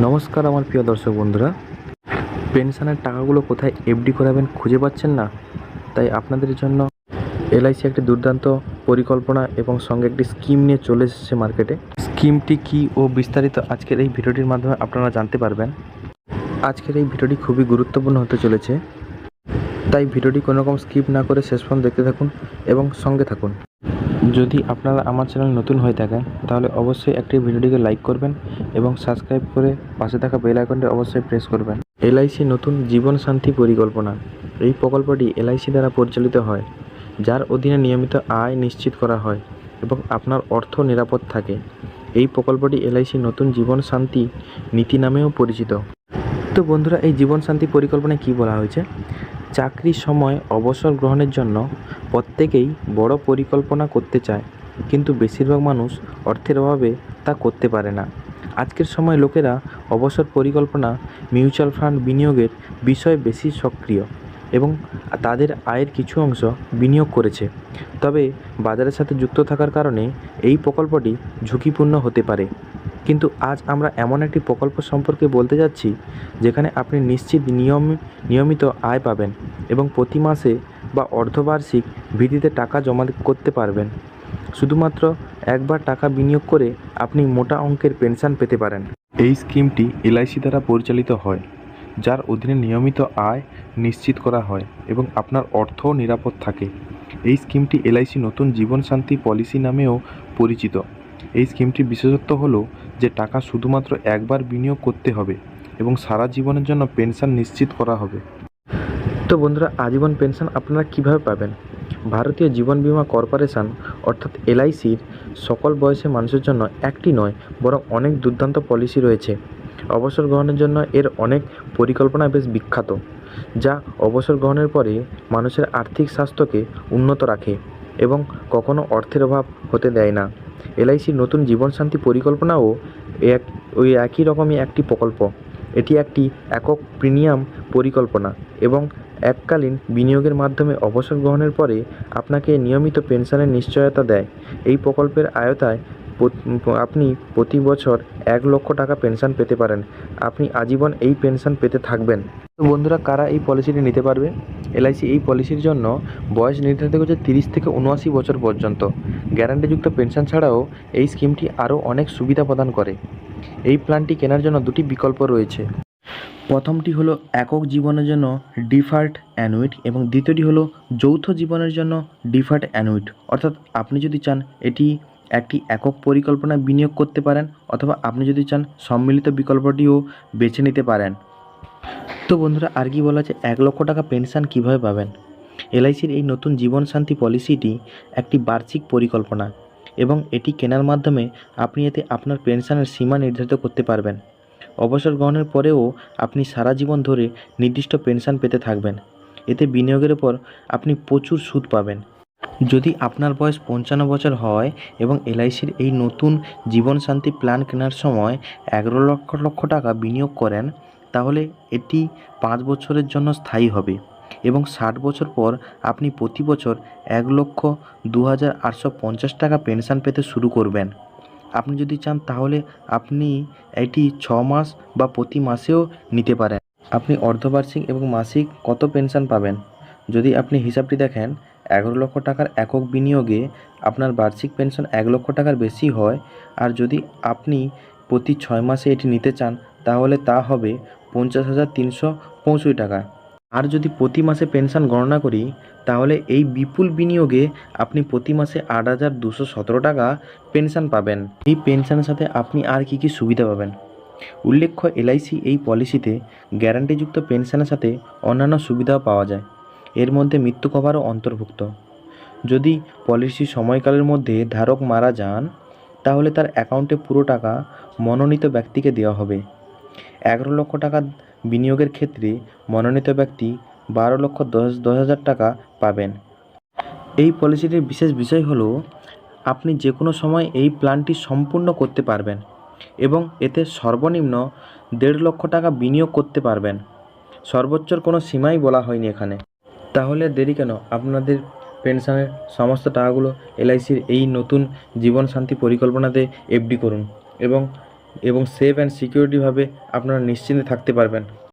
নমস্কার আমার প্রিয় দর্শক বন্ধুরা। পেনশনের টাকাগুলো কোথায় এফডি করাবেন খুঁজে পাচ্ছেন না। তাই আপনাদের জন্য এলআইসি একটি দুর্দান্ত পরিকল্পনা এবং সঙ্গে একটি স্কিম নিয়ে চলে এসেছে মার্কেটে। স্কিমটি কী ও বিস্তারিত আজকের এই ভিডিওটির মাধ্যমে আপনারা জানতে পারবেন। আজকের এই ভিডিওটি খুবই গুরুত্বপূর্ণ হতে চলেছে। তাই ভিডিওটি কোনো রকম স্কিপ না করে শেষ পর্যন্ত দেখতে থাকুন এবং সঙ্গে থাকুন। যদি আপনারা আমার চ্যানেল নতুন হয়ে থাকেন, তাহলে অবশ্যই একটি ভিডিওটিকে লাইক করবেন এবং সাবস্ক্রাইব করে পাশে থাকা বেল আইকনটি অবশ্যই প্রেস করবেন। এলআইসি নতুন জীবন শান্তি পরিকল্পনা। এই প্রকল্পটি এলআইসি দ্বারা পরিচালিত হয়, যার অধীনে নিয়মিত আয় নিশ্চিত করা হয় এবং আপনার অর্থ নিরাপদ থাকে। এই প্রকল্পটি এলআইসি নতুন জীবন শান্তি নীতি নামেও পরিচিত। তো বন্ধুরা, এই জীবন শান্তি পরিকল্পনায় কী বলা হয়েছে? চাকরির সময় অবসর গ্রহণের জন্য প্রত্যেকেই বড় পরিকল্পনা করতে চায়, কিন্তু বেশিরভাগ মানুষ অর্থের অভাবে তা করতে পারে না। আজকের সময় লোকেরা অবসর পরিকল্পনা, মিউচুয়াল ফান্ড বিনিয়োগের বিষয়ে বেশি সক্রিয় এবং তাদের আয়ের কিছু অংশ বিনিয়োগ করেছে। তবে বাজারের সাথে যুক্ত থাকার কারণে এই প্রকল্পটি ঝুঁকিপূর্ণ হতে পারে। কিন্তু আজ আমরা এমন একটি প্রকল্প সম্পর্কে বলতে যাচ্ছি, যেখানে আপনি নিশ্চিত নিয়ম, নিয়মিত আয় পাবেন এবং প্রতি মাসে বা অর্ধবার্ষিক ভিত্তিতে টাকা জমা করতে পারবেন। শুধুমাত্র একবার টাকা বিনিয়োগ করে আপনি মোটা অঙ্কের পেনশন পেতে পারেন। এই স্কিমটি এলআইসি দ্বারা পরিচালিত হয়, যার অধীনে নিয়মিত আয় নিশ্চিত করা হয় এবং আপনার অর্থও নিরাপদ থাকে। এই স্কিমটি এলআইসি নতুন জীবন শান্তি পলিসি নামেও পরিচিত। এই স্কিমটির বিশেষত্ব হলো যে টাকা শুধুমাত্র একবার বিনিয়োগ করতে হবে এবং সারা জীবনের জন্য পেনশন নিশ্চিত করা হবে। তো বন্ধুরা, আজীবন পেনশন আপনারা কীভাবে পাবেন? ভারতীয় জীবন বীমা কর্পোরেশন অর্থাৎ এলআইসির সকল বয়সের মানুষের জন্য একটি নয়, বরং অনেক দুর্দান্ত পলিসি রয়েছে। অবসর গ্রহণের জন্য এর অনেক পরিকল্পনা বেশ বিখ্যাত, যা অবসর গ্রহণের পরে মানুষের আর্থিক স্বাস্থ্যকে উন্নত রাখে এবং কখনো অর্থের অভাব হতে দেয় না। এলআইসির নতুন জীবনশান্তি পরিকল্পনাও এক ওই একই রকমই একটি প্রকল্প। এটি একটি একক প্রিমিয়াম পরিকল্পনা এবং এককালীন বিনিয়োগের মাধ্যমে অবসর গ্রহণের পরে আপনাকে নিয়মিত পেনশনের নিশ্চয়তা দেয়। এই প্রকল্পের আয়তায় আপনি প্রতি বছর এক লক্ষ টাকা পেনশন পেতে পারেন। আপনি আজীবন এই পেনশন পেতে থাকবেন। তো বন্ধুরা, কারা এই পলিসিটি নিতে পারবে? এলআইসি এই পলিসির জন্য বয়স নির্ধারিত করছে তিরিশ থেকে উনআশি বছর পর্যন্ত। গ্যারান্টিযুক্ত পেনশন ছাড়াও এই স্কিমটি আরও অনেক সুবিধা প্রদান করে। এই প্ল্যানটি কেনার জন্য দুটি বিকল্প রয়েছে। প্রথমটি হলো একক জীবনের জন্য ডিফার্ট অ্যানুইট এবং দ্বিতীয়টি হলো যৌথ জীবনের জন্য ডিফার্ট অ্যানুইট। অর্থাৎ আপনি যদি চান এটি একটি একক পরিকল্পনা বিনিয়োগ করতে পারেন অথবা আপনি যদি চান সম্মিলিত বিকল্পটিও বেছে নিতে পারেন। তো বন্ধুরা, আর কি বলা আছে এক লক্ষ টাকা পেনশন কীভাবে পাবেন? এলআইসির এই নতুন জীবন শান্তি পলিসিটি একটি বার্ষিক পরিকল্পনা এবং এটি কেনার মাধ্যমে আপনি এতে আপনার পেনশনের সীমা নির্ধারিত করতে পারবেন। অবসর গ্রহণের পরেও আপনি সারা জীবন ধরে নির্দিষ্ট পেনশন পেতে থাকবেন। এতে বিনিয়োগের উপর আপনি প্রচুর সুদ পাবেন। যদি আপনার বয়স পঞ্চান্ন বছর হয় এবং এলআইসির এই নতুন জীবন শান্তি প্ল্যান কেনার সময় এগারো লক্ষ লক্ষ টাকা বিনিয়োগ করেন, তাহলে এটি পাঁচ বছরের জন্য স্থায়ী হবে এবং ষাট বছর পর আপনি প্রতি বছর এক লক্ষ দু হাজার আটশো পঞ্চাশ টাকা পেনশন পেতে শুরু করবেন। আপনি যদি চান, তাহলে আপনি এটি ছ মাস বা প্রতি মাসেও নিতে পারেন। আপনি অর্ধবার্ষিক এবং মাসিক কত পেনশন পাবেন? যদি আপনি হিসাবটি দেখেন এগারো লক্ষ টাকার একক বিনিয়োগে আপনার বার্ষিক পেনশন এক লক্ষ টাকার বেশি হয়। আর যদি আপনি প্রতি ছয় মাসে এটি নিতে চান, তাহলে তা হবে পঞ্চাশ হাজার তিনশো পঁয়ষট্টি টাকা। আর যদি প্রতি মাসে পেনশন গণনা করি, তাহলে এই বিপুল বিনিয়োগে আপনি প্রতি মাসে আট হাজার দুশো সতেরো টাকা পেনশন পাবেন। এই পেনশনের সাথে আপনি আর কি কি সুবিধা পাবেন? উল্লেখ্য এলআইসি এই পলিসিতে গ্যারান্টিযুক্ত পেনশনের সাথে অন্যান্য সুবিধাও পাওয়া যায়। এর মধ্যে মৃত্যু কভারও অন্তর্ভুক্ত। যদি পলিসি সময়কালের মধ্যে ধারক মারা যান, তাহলে তার অ্যাকাউন্টে পুরো টাকা মনোনীত ব্যক্তিকে দেওয়া হবে। এগারো লক্ষ টাকা বিনিয়োগের ক্ষেত্রে মনোনীত ব্যক্তি বারো লক্ষ দশ দশ হাজার টাকা পাবেন। এই পলিসিটির বিশেষ বিষয় হলো, আপনি যে কোনো সময় এই প্ল্যানটি সম্পূর্ণ করতে পারবেন এবং এতে সর্বনিম্ন দেড় লক্ষ টাকা বিনিয়োগ করতে পারবেন। সর্বোচ্চর কোনো সীমাই বলা হয়নি এখানে। তাহলে দেরি কেন? আপনাদের পেনশনের সমস্ত টাকাগুলো এলআইসির এই নতুন জীবন শান্তি পরিকল্পনাতে এফডি করুন এবং এবং সেফ অ্যান্ড সিকিউরিটিভাবে আপনারা নিশ্চিন্তে থাকতে পারবেন।